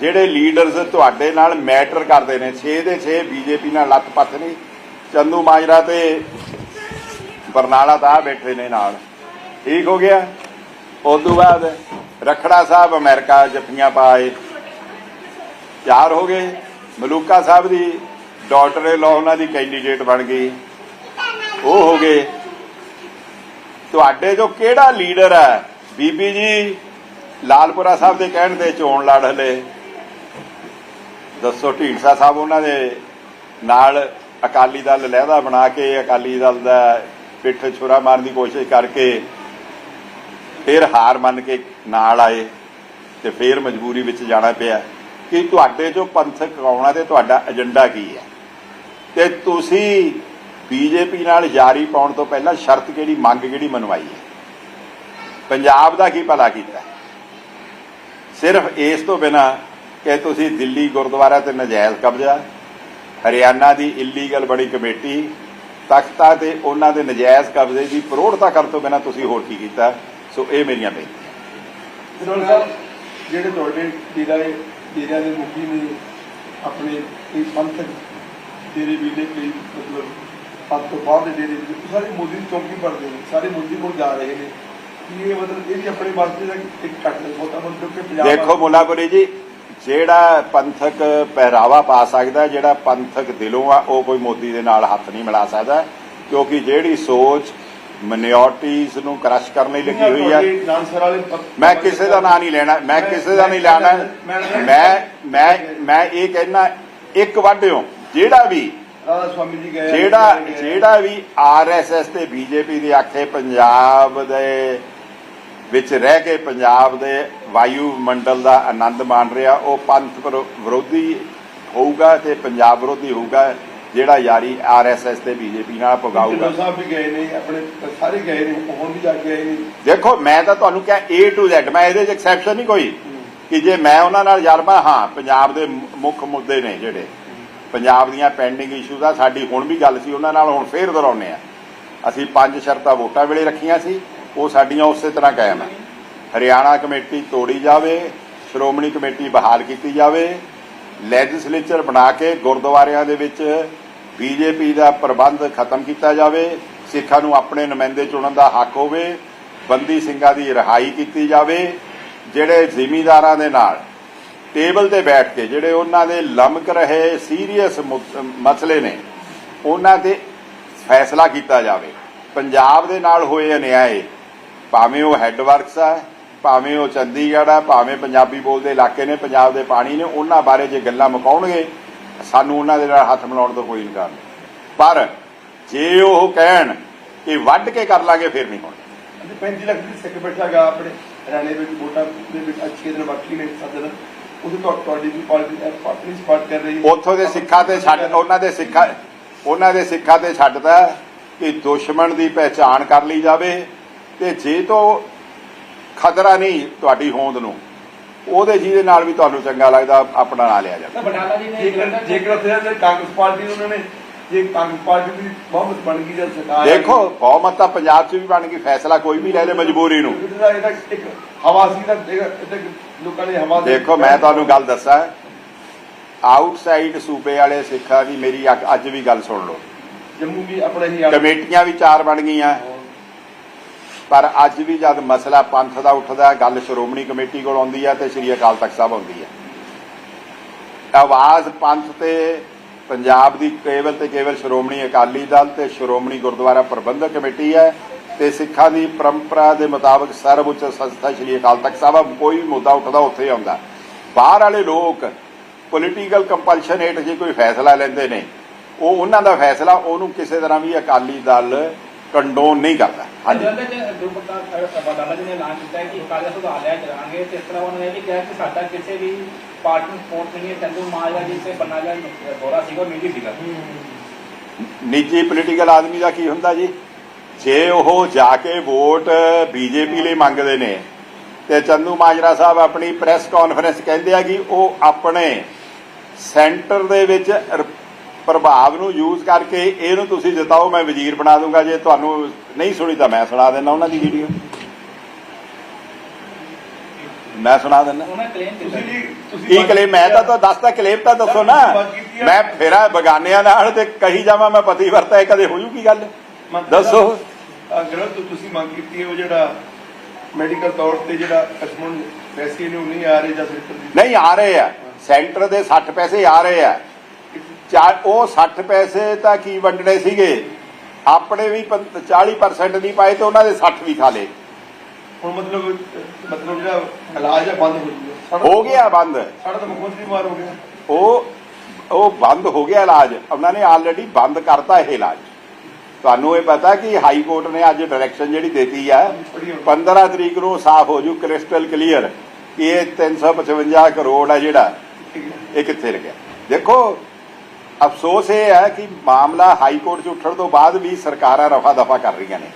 Speaker 1: ਜਿਹੜੇ ਲੀਡਰਸ ਤੁਹਾਡੇ ਨਾਲ ਮੈਟਰ ਕਰਦੇ ਨੇ 6 ਦੇ 6 ਬੀਜੇਪੀ ਨਾਲ ਲੱਤ-ਪੱਤ ਨਹੀਂ। ਚੰਦੂ ਮਾਜਰਾ ਤੇ ਬਰਨਾਲਾ ਦਾ ਬੈਠੇ ਨੇ ਨਾਲ। ਠੀਕ ਹੋ ਗਿਆ? ਉਸ ਤੋਂ ਬਾਅਦ ਰਖੜਾ ਸਾਹਿਬ ਅਮਰੀਕਾ ਜੱਫੀਆਂ ਪਾਏ। ਚਾਰ ਹੋ ਗਏ। ਮਲੂਕਾ ਸਾਹਿਬ ਦੀ ਡਾਟਰ ਇਨ ਲਾ ਉਹਨਾਂ ਦੀ ਕੈਂਡੀਡੇਟ ਬਣ ਗਈ। ਉਹ ਹੋ ਗਏ। ਤੁਹਾਡੇ ਜੋ ਕਿਹੜਾ ਲੀਡਰ ਹੈ? ਬੀਬੀ ਜੀ ਲਾਲਪੁਰਾ ਸਾਹਿਬ ਦੇ ਕਹਿਣ ਤੇ ਚੋਣ ਲੜ ਹਲੇ ਦੱਸੋ, ਢੀਂਡਸਾ ਸਾਹਿਬ ਉਹਨਾਂ ਦੇ ਨਾਲ ਅਕਾਲੀ ਦਲ ਲਹਿਦਾ ਬਣਾ ਕੇ, ਅਕਾਲੀ ਦਲ ਦਾ ਪਿੱਠ ਛੁਰਾ ਮਾਰਨ ਦੀ ਕੋਸ਼ਿਸ਼ ਕਰਕੇ ਫਿਰ ਹਾਰ ਮੰਨ ਕੇ ਨਾਲ ਆਏ ਤੇ ਫਿਰ ਮਜਬੂਰੀ ਵਿੱਚ ਜਾਣਾ ਪਿਆ। ਕਿ ਤੁਹਾਡੇ ਜੋ ਪੰਥਕ ਆਉਣਾ ਤੇ ਤੁਹਾਡਾ ਏਜੰਡਾ ਕੀ ਹੈ? ਤੇ ਤੁਸੀਂ ਬੀਜੇਪੀ ਨਾਲ ਯਾਰੀ ਪਾਉਣ ਤੋਂ ਪਹਿਲਾਂ ਸ਼ਰਤ ਕਿਹੜੀ, ਮੰਗ ਕਿਹੜੀ ਮਨਵਾਈ ਹੈ? ਪੰਜਾਬ ਦਾ ਕੀ ਭਲਾ ਕੀਤਾ? ਸਿਰਫ ਇਸ ਤੋਂ ਬਿਨਾ ਕਿ ਤੁਸੀਂ ਦਿੱਲੀ ਗੁਰਦੁਆਰਾ ਤੇ ਨਜਾਇਜ਼ ਕਬਜ਼ਾ ਹਰਿਆਣਾ ਦੀ ਇਲੀਗਲ ਬੜੀ ਕਮੇਟੀ ਤਖਤਾਂ ਤੇ ਉਹਨਾਂ ਦੇ ਨਜਾਇਜ਼ ਕਬਜ਼ੇ ਦੀ ਪ੍ਰੋੜਤਾ ਕਰਨ ਤੋਂ ਬਿਨਾ ਤੁਸੀਂ ਹੋਰ ਕੀ ਕੀਤਾ? ਸੋ ਇਹ ਮੇਰੀਆਂ ਬੇਨਤੀਆਂ।
Speaker 2: ਜਿਹੜੇ ਤੁਹਾਡੇ ਡੇਰਾ ਦੇ ਡੇਰਿਆਂ ਦੇ ਮੁਖੀ ਨੇ ਆਪਣੇ ਇਹ ਪੰਥਕ ਡੇਰੇ ਵੀ ਦੇ ਲਈ ਮਤਲਬ ਪੰਥ ਤੋਂ ਬਾਹਰ ਦੇ ਡੇਰੇ ਸਾਰੇ ਮੋਦੀ ਦੀ ਚੌਂਕੀ ਪੜਦੇ ਨੇ ਸਾਰੇ ਮੋਦੀ ਕੋਲ ਜਾ ਰਹੇ ਨੇ। ਇਹ ਮਤਲਬ ਇਹ ਵੀ ਆਪਣੇ ਵਾਸਤੇ ਦਾ ਇੱਕ ਕੱਟ ਹੈ ਬਹੁਤਾ ਮਤਲਬ ਕਿ ਪੰਜਾਬ
Speaker 1: ਦੇਖੋ ਮੁੱਲਾਪੁਰੀ ਜੀ ਜਿਹੜਾ ਪੰਥਕ ਪਹਿਰਾਵਾ ਪਾ ਸਕਦਾ ਜਿਹੜਾ ਪੰਥਕ ਦਿਲੋਂ ਆ ਉਹ ਕੋਈ ਮੋਦੀ ਦੇ ਨਾਲ ਹੱਥ ਨਹੀਂ ਮਿਲਾ ਸਕਦਾ ਕਿਉਂਕਿ ਜਿਹੜੀ ਸੋਚ ਮਿਨੋਰਟੀਜ਼ ਨੂੰ ਕ੍ਰਸ਼ ਕਰਨ ਲਈ ਲੱਗੀ ਹੋਈ ਆ ਮੈਂ ਕਿਸੇ ਦਾ ਨਾਂ ਨਹੀਂ ਲੈਣਾ ਮੈਂ ਕਿਸੇ ਦਾ ਨਹੀਂ ਲੈਣਾ ਮੈਂ ਮੈਂ ਮੈਂ ਇਹ ਕਹਿਣਾ ਇੱਕ ਵਾਢਿਓ ਜਿਹੜਾ ਵੀ
Speaker 2: ਰਾਧਾ ਸਵਾਮੀ ਜੀ ਗਏ
Speaker 1: ਜਿਹੜਾ ਜਿਹੜਾ ਵੀ ਆਰਐਸਐਸ ਤੇ ਬੀਜੇਪੀ ਦੇ ਆਖੇ ਪੰਜਾਬ ਦੇ ਵਿੱਚ ਰਹਿ ਕੇ ਪੰਜਾਬ ਦੇ ਵਾਯੂ ਮੰਡਲ ਦਾ ਆਨੰਦ ਮਾਣ ਰਿਹਾ। ਉਹ ਪੰਥ ਵਿਰੋ- ਵਿਰੋਧੀ ਹੋਊਗਾ ਤੇ ਪੰਜਾਬ ਵਿਰੋਧੀ ਹੋਊਗਾ ਜਿਹੜਾ ਯਾਰੀ ਆਰਐਸਐਸ ਤੇ ਬੀਜੇਪੀ ਨਾਲ ਪਗਾਊਗਾ
Speaker 2: ਸਾਹਿਬ ਵੀ ਗਏ ਨੇ ਆਪਣੇ ਸਾਰੇ ਗਏ ਨੇ ਹੁਣ ਵੀ ਜਾ ਕੇ ਆਏ ਨੇ।
Speaker 1: ਦੇਖੋ ਮੈਂ ਤਾਂ ਤੁਹਾਨੂੰ ਕਿਹਾ A to Z ਮੈਂ ਇਹਦੇ 'ਚ ਐਕਸੈਪਸ਼ਨ ਨਹੀਂ ਕੋਈ ਕਿ ਜੇ ਮੈਂ ਉਹਨਾਂ ਨਾਲ ਯਾਰਮਾ ਹਾਂ ਪੰਜਾਬ ਦੇ ਮੁੱਖ ਮੁੱਦੇ ਨੇ ਜਿਹੜੇ। ਪੰਜਾਬ ਦੀਆਂ ਪੈਂਡਿੰਗ ਇਸ਼ੂਜ਼ ਆ ਸਾਡੀ ਹੁਣ ਵੀ ਗੱਲ ਸੀ ਉਹਨਾਂ ਨਾਲ ਹੁਣ ਫੇਰ ਦੁਹਰਾਉਂਦੇ ਆ। ਅਸੀਂ ਪੰਜ ਸ਼ਰਤਾਂ ਵੋਟਾਂ ਵੇਲੇ ਰੱਖੀਆਂ ਸੀ। ਉਹ ਸਾਡੀਆਂ ਉਸੇ ਤਰ੍ਹਾਂ ਕਾਇਮ ਆ ਹਰਿਆਣਾ ਕਮੇਟੀ ਤੋੜੀ ਜਾਵੇ, ਸ਼੍ਰੋਮਣੀ ਕਮੇਟੀ ਬਹਾਲ ਕੀਤੀ ਜਾਵੇ ਲੈਜਿਸਲੇਚਰ ਬਣਾ ਕੇ ਗੁਰਦੁਆਰਿਆਂ ਦੇ ਵਿੱਚ ਬੀਜੇਪੀ ਦਾ ਪ੍ਰਬੰਧ ਖਤਮ ਕੀਤਾ ਜਾਵੇ, ਸਿੱਖਾਂ ਨੂੰ ਆਪਣੇ ਨੁਮਾਇੰਦੇ ਚੁਣਨ ਦਾ ਹੱਕ ਹੋਵੇ, ਬੰਦੀ ਸਿੰਘਾਂ ਦੀ ਰਿਹਾਈ ਕੀਤੀ ਜਾਵੇ, ਜਿਹੜੇ ਜ਼ਿਮੀਂਦਾਰਾਂ ਦੇ ਨਾਲ ਟੇਬਲ ਤੇ ਬੈਠ ਕੇ ਜਿਹੜੇ ਉਹਨਾਂ ਦੇ ਲਮਕ ਰਹੇ ਸੀਰੀਅਸ ਮਸਲੇ ਨੇ, ਉਹਨਾਂ ਤੇ ਫੈਸਲਾ ਕੀਤਾ ਜਾਵੇ। ਪੰਜਾਬ ਦੇ ਨਾਲ ਹੋਏ ਅਨਿਆਏ ਭਾਵੇਂ ਉਹ ਹੈੱਡਵਰਕਸ ਆ ਭਾਵੇਂ ਉਹ ਚੰਡੀਗੜ੍ਹ ਆ ਭਾਵੇਂ ਪੰਜਾਬੀ ਬੋਲਦੇ ਇਲਾਕੇ ਨੇ ਪੰਜਾਬ ਦੇ ਪਾਣੀ ਨੇ ਉਹਨਾਂ ਬਾਰੇ ਜੇ ਗੱਲਾਂ ਮੁਕਾਉਣਗੇ ਸਾਨੂੰ ਉਹਨਾਂ ਦੇ ਨਾਲ ਹੱਥ ਮਿਲਾਉਣ ਤੋਂ ਕੋਈ ਇਨਕਾਰ ਨਹੀਂ। ਪਰ ਜੇ ਉਹ ਕਹਿਣ ਕਿ ਵੱਢ ਕੇ ਕਰ ਲਾਂਗੇ ਫਿਰ ਨਹੀਂ ਹੋਣਾ।
Speaker 2: ਅੱਜ 35 ਲੱਖ ਦੀ ਸਿੱਖ ਬੈਠਾਗਾ ਆਪਣੇ ਹਰਿਆਣੇ ਵਿੱਚ ਵੋਟਾਂ ਦੇ ਵਿੱਚ ਅੱਛੇ ਦਿਨ ਬਾਕੀ ਨੇ ਸੱਤ ਦਿਨ। ਉਹਦੇ ਤੋਂ ਤੁਹਾਡੀ ਵੀ ਪਾਰਟੀ ਪਾਰਟੀ ਸਪਾਰਟ ਕਰ ਰਹੀ ਹੈ।
Speaker 1: ਉੱਥੋਂ ਦੇ ਸਿੱਖਾਂ ਤੇ ਛੱਡ ਉਹਨਾਂ ਦੇ ਸਿੱਖਾਂ ਉਹਨਾਂ ਦੇ ਸਿੱਖਾਂ ਤੇ ਛੱਡਦਾ ਕਿ ਦੁਸ਼ਮਣ ਦੀ ਪਹਿਚਾਣ ਕਰ ਲਈ ਜਾਵੇ ਤੇ ਜੇ ਤੋਂ ਖਤਰਾ ਨਹੀਂ ਤੁਹਾਡੀ ਹੋਂਦ ਨੂੰ ਉਹਦੇ ਜਿਹਦੇ ਨਾਲ ਵੀ ਤੁਹਾਨੂੰ ਚੰਗਾ ਲੱਗਦਾ ਆਪਣਾ ਨਾਂ ਲਿਆ ਜਾਵੇ।
Speaker 3: ਤਾਂ ਬਟਾਲਾ ਜੀ ਨੇ
Speaker 2: ਜੇਕਰ ਉੱਥੇ ਦੇ ਕਾਂਗਰਸ ਪਾਰਟੀ ਨੂੰ ਉਹਨਾਂ ਨੇ ਜੇ ਕਾਂਗਰਸ ਪਾਰਟੀ ਦੀ ਬਹੁਮਤ ਬਣ ਗਈ ਜਦ ਸਰਕਾਰ
Speaker 1: ਦੇਖੋ ਬਹੁਮਤ ਤਾਂ ਪੰਜਾਬ 'ਚ ਵੀ ਬਣ ਗਈ ਫੈਸਲਾ ਕੋਈ ਵੀ ਲੈ ਲੈ ਮਜਬੂਰੀ ਨੂੰ।
Speaker 2: ਇੱਕ ਦਾ ਲੋਕਾਂ ਦੇ-
Speaker 1: ਦੇਖੋ ਮੈਂ ਤੁਹਾਨੂੰ ਗੱਲ ਦੱਸਾਂ ਆਊਟਸਾਈਡ ਸੂਬੇ ਵਾਲੇ ਸਿੱਖਾਂ ਦੀ ਮੇਰੀ ਅੱਜ- ਅੱਜ ਵੀ ਗੱਲ ਸੁਣ ਲਓ।
Speaker 2: ਜੰਮੂ ਵੀ ਆਪਣੇ ਹੀ
Speaker 1: ਕਮੇਟੀਆਂ ਵੀ ਚਾਰ ਬਣ ਗਈਆਂ। ਪਰ ਅੱਜ ਵੀ ਜਦ ਮਸਲਾ ਪੰਥ ਦਾ ਉੱਠਦਾ ਗੱਲ ਸ਼੍ਰੋਮਣੀ ਕਮੇਟੀ ਕੋਲ ਆਉਂਦੀ ਹੈ ਤੇ ਸ੍ਰੀ ਅਕਾਲ ਤਖਤ ਸਾਹਿਬ ਆਉਂਦੀ ਹੈ। ਆਵਾਜ਼ ਪੰਥ ਤੇ ਪੰਜਾਬ ਦੀ ਕੇਵਲ ਤੇ ਕੇਵਲ ਸ਼੍ਰੋਮਣੀ ਅਕਾਲੀ ਦਲ ਤੇ ਸ਼੍ਰੋਮਣੀ ਗੁਰਦੁਆਰਾ ਪ੍ਰਬੰਧਕ ਕਮੇਟੀ ਹੈ ਤੇ ਸਿੱਖਾਂ ਦੀ ਪਰੰਪਰਾ ਦੇ ਮੁਤਾਬਕ ਸਰਵਉੱਚ ਸੰਸਥਾ ਸ੍ਰੀ ਅਕਾਲ ਤਖਤ ਸਾਹਿਬ ਕੋਈ ਵੀ ਮੁੱਦਾ ਉੱਠਦਾ ਉੱਥੇ ਆਉਂਦਾ। ਬਾਹਰ ਵਾਲੇ ਲੋਕ ਪੋਲੀਟੀਕਲ ਕੰਪਲਸ਼ਨ ਹੇਠ ਜੇ ਕੋਈ ਫੈਸਲਾ ਲੈਂਦੇ ਨੇ, ਉਹ ਉਹਨਾਂ ਦਾ ਫੈਸਲਾ, ਉਹਨੂੰ ਕਿਸੇ ਤਰ੍ਹਾਂ ਵੀ ਅਕਾਲੀ ਦਲ ਕੰਡੋਨ ਨਹੀਂ ਕਰਦਾ। ਹਾਂਜੀ।
Speaker 3: ਬਦਾਲਾ ਜੀ ਨੇ ਐਲਾਨ ਕੀਤਾ ਹੈ ਕਿ ਕਾਲਾ ਸੁਧਾਰ ਲਿਆ ਜਾਣਗੇ ਤੇ ਇਸ ਤਰ੍ਹਾਂ ਉਹਨਾਂ ਨੇ ਵੀ ਕਿਹਾ ਕਿ ਸਾਡਾ ਕਿਸੇ ਵੀ ਪਾਰਟੀ ਸਪੋਰਟ ਨਹੀਂ ਹੈ ਚੰਦੂ ਮਾਜਰਾ ਜੀ ਤੇ ਬੰਨਾ ਜਾ ਗੋਰਾ ਸਿੰਘ ਉਹ ਨਿੱਜੀ ਸੀਗਾ।
Speaker 1: ਨਿੱਜੀ ਪੋਲੀਟੀਕਲ ਆਦਮੀ ਦਾ ਕੀ ਹੁੰਦਾ ਜੀ? ਜੇ ਉਹ ਜਾ ਕੇ ਵੋਟ ਬੀਜੇਪੀ ਲਈ ਮੰਗਦੇ ਨੇ ਤੇ ਚੰਦੂ ਮਾਜਰਾ ਸਾਹਿਬ ਆਪਣੀ ਪ੍ਰੈਸ ਕਾਨਫਰੰਸ ਕਹਿੰਦੇ ਆ ਕਿ ਉਹ ਆਪਣੇ ਸੈਂਟਰ ਦੇ ਵਿੱਚ ਪ੍ਰਭਾਵ ਨੂੰ ਯੂਜ਼ ਕਰਕੇ ਇਹਨੂੰ ਤੁਸੀਂ ਜਿਤਾਓ ਮੈਂ ਵਜ਼ੀਰ ਬਣਾ ਦੂੰਗਾ। ਜੇ ਤੁਹਾਨੂੰ ਨਹੀਂ ਸੁਣੀ ਤਾਂ ਮੈਂ ਸੁਣਾ ਦੇਣਾ ਉਹਨਾਂ ਦੀ ਵੀਡੀਓ ਮੈਂ ਸੁਣਾ ਦਿੰਦਾ। ਕੀ ਕਲੇਮ ਮੈਂ ਤਾਂ ਦੱਸਦਾ ਕਲੇਮ ਤਾਂ ਦੱਸੋ ਨਾ। ਮੈਂ ਫੇਰਾ ਬਗਾਨਿਆਂ ਨਾਲ ਤੇ ਕਹੀ ਜਾਵਾਂ ਮੈਂ ਪਤੀ ਵਰਤਾ ਕਦੇ ਹੋ ਗੱਲ? ਦੱਸੋ।
Speaker 2: ਅਗਰ ਤੁਸੀਂ ਮੰਗ ਕੀਤੀ ਉਹ ਜਿਹੜਾ ਮੈਡੀਕਲ ਤੌਰ ਤੇ ਜਿਹੜਾ ਕਸ਼ਮਣ ਪੈਸੇ ਨਹੀਂ ਆ ਰਹੇ ਜਾਂ ਸੈਂਟਰ
Speaker 1: ਨਹੀਂ ਆ ਰਹੇ ਆ। ਸੈਂਟਰ ਦੇ 60 ਪੈਸੇ ਆ ਰਹੇ ਆ। ਚਾ- ਉਹ 60 ਪੈਸੇ ਤਾਂ ਕੀ ਵੰਡਣੇ ਸੀਗੇ? ਆਪਣੇ ਵੀ ਪੰ- 40% ਨਹੀਂ ਪਾਏ ਤੇ ਉਹਨਾਂ ਦੇ 60 ਵੀ ਖਾ ਲਏ।
Speaker 2: ਹੁਣ ਮਤਲਬ ਮਤਲਬ ਜਿਹੜਾ ਇਲਾਜ ਹੈ ਬੰਦ ਹੋ ਗਿਆ।
Speaker 1: ਹੋ ਗਿਆ ਬੰਦ।
Speaker 2: ਸਾਡਾ ਤਾਂ ਮੁੱਖ ਮੰਤਰੀ ਮਾਰ ਹੋ ਗਿਆ।
Speaker 1: ਉਹ ਉਹ ਬੰਦ ਹੋ ਗਿਆ ਇਲਾਜ। ਉਹਨਾਂ ਨੇ ਆਲਰੇਡੀ ਬੰਦ ਕਰਤਾ ਇਹ ਇਲਾਜ। ਤੁਹਾਨੂੰ ਇਹ ਪਤਾ ਕਿ ਹਾਈ ਕੋਰਟ ਨੇ ਅੱਜ ਡਾਇਰੈਕਸ਼ਨ ਜਿਹੜੀ ਦਿੱਤੀ ਆ 15 ਤਰੀਕ ਨੂੰ ਸਾਫ਼ ਹੋ ਜੂ ਕ੍ਰਿਸਟਲ ਕਲੀਅਰ ਕਿ ਇਹ 355 ਕਰੋੜ ਆ ਜਿਹੜਾ ਇਹ ਕਿੱਥੇ ਲੱਗਿਆ? ਦੇਖੋ ਅਫਸੋਸ ਇਹ ਹੈ ਕਿ ਮਾਮਲਾ ਹਾਈ ਕੋਰਟ 'ਚ ਉੱਠਣ ਤੋਂ ਬਾਅਦ ਵੀ ਸਰਕਾਰਾਂ ਰਫਾ ਦਫਾ ਕਰ ਰਹੀਆਂ ਨੇ।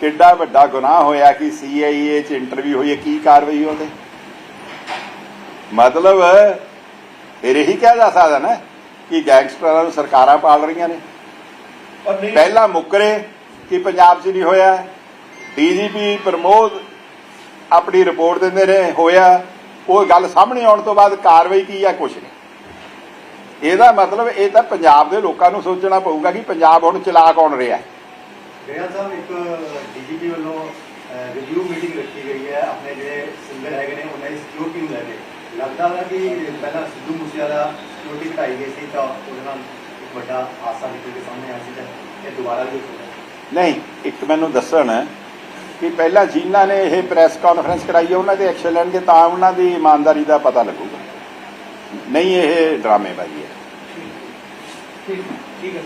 Speaker 1: ਕਿੱਡਾ ਵੱਡਾ ਗੁਨਾਹ ਹੋਇਆ ਕਿ ਸੀਆਈਏ 'ਚ ਇੰਟਰਵਿਊ ਹੋਈ ਹੈ ਕੀ ਕਾਰਵਾਈ ਉਹਦੇ? ਮਤਲਬ ਫਿਰ ਇਹੀ ਕਿਹਾ ਜਾ ਸਕਦਾ ਨਾ ਕਿ ਗੈਂਗਸਟਰਾਂ ਨੂੰ ਸਰਕਾਰਾਂ ਪਾਲ ਰਹੀਆਂ ਨੇ। ਪਹਿਲਾਂ ਮੁੱਕਰੇ ਕਿ ਪੰਜਾਬ 'ਚ ਨਹੀਂ ਹੋਇਆ। ਡੀਜੀਪੀ ਪ੍ਰਮੋਦ ਆਪਣੀ ਰਿਪੋਰਟ ਦਿੰਦੇ ਨੇ ਹੋਇਆ। ਉਹ ਗੱਲ ਸਾਹਮਣੇ ਆਉਣ ਤੋਂ ਬਾਅਦ ਕਾਰਵਾਈ ਕੀ ਆ ਕੁਛ ਨਹੀਂ। ਇਹਦਾ ਮਤਲਬ ਇਹ ਤਾਂ ਪੰਜਾਬ ਦੇ ਲੋਕਾਂ ਨੂੰ ਸੋਚਣਾ ਪਊਗਾ ਕਿ ਪੰਜਾਬ ਹੁਣ ਚਲਾ ਕੌਣ ਰਿਹਾ
Speaker 4: ਬੇਅਦ ਸਾਹਿਬ ਇੱਕ ਡੀਜੀਪੀ ਵੱਲੋਂ ਰਿਵਿਊ ਮੀਟਿੰਗ ਰੱਖੀ ਗਈ ਹੈ। ਆਪਣੇ ਜਿਹੜੇ ਸਿੰਗਰ ਹੈਗੇ ਨੇ ਉਹਨਾਂ ਦੀ ਸਿਕਿਉਰਿਟੀ ਨੂੰ ਲੈ ਕੇ। ਲੱਗਦਾ ਵਾ ਕਿ ਪਹਿਲਾਂ ਸਿੱਧੂ ਮੂਸੇਵਾਲਾ ਸਿਕਿਉਰਿਟੀ ਘਟਾਈ ਗਈ ਸੀ ਤਾਂ ਉਹਦੇ ਨਾਲ ਇੱਕ ਵੱਡਾ ਹਾਦਸਾ ਨਿਕਲ ਕੇ ਸਾਹਮਣੇ ਆਇਆ ਸੀ ਤਾਂ ਇਹ ਦੁਬਾਰਾ ਵੀ
Speaker 1: ਨਹੀਂ ਇੱਕ ਮੈਨੂੰ ਦੱਸਣ ਕਿ ਪਹਿਲਾਂ ਜਿਨ੍ਹਾਂ ਨੇ ਇਹ ਪ੍ਰੈਸ ਕਾਨਫਰੰਸ ਕਰਾਈ ਹੈ ਉਹਨਾਂ ਦੇ ਐਕਸ਼ਨ ਲੈਣਗੇ ਤਾਂ ਉਹਨਾਂ ਦੀ ਇਮਾਨਦਾਰੀ ਦਾ ਪਤਾ ਲੱਗੂਗਾ। ਨਹੀਂ ਇਹ ਡਰਾਮੇਬਾਜ਼ੀ ਹੈ।
Speaker 3: ਠੀਕ ਠੀਕ ਹੈ।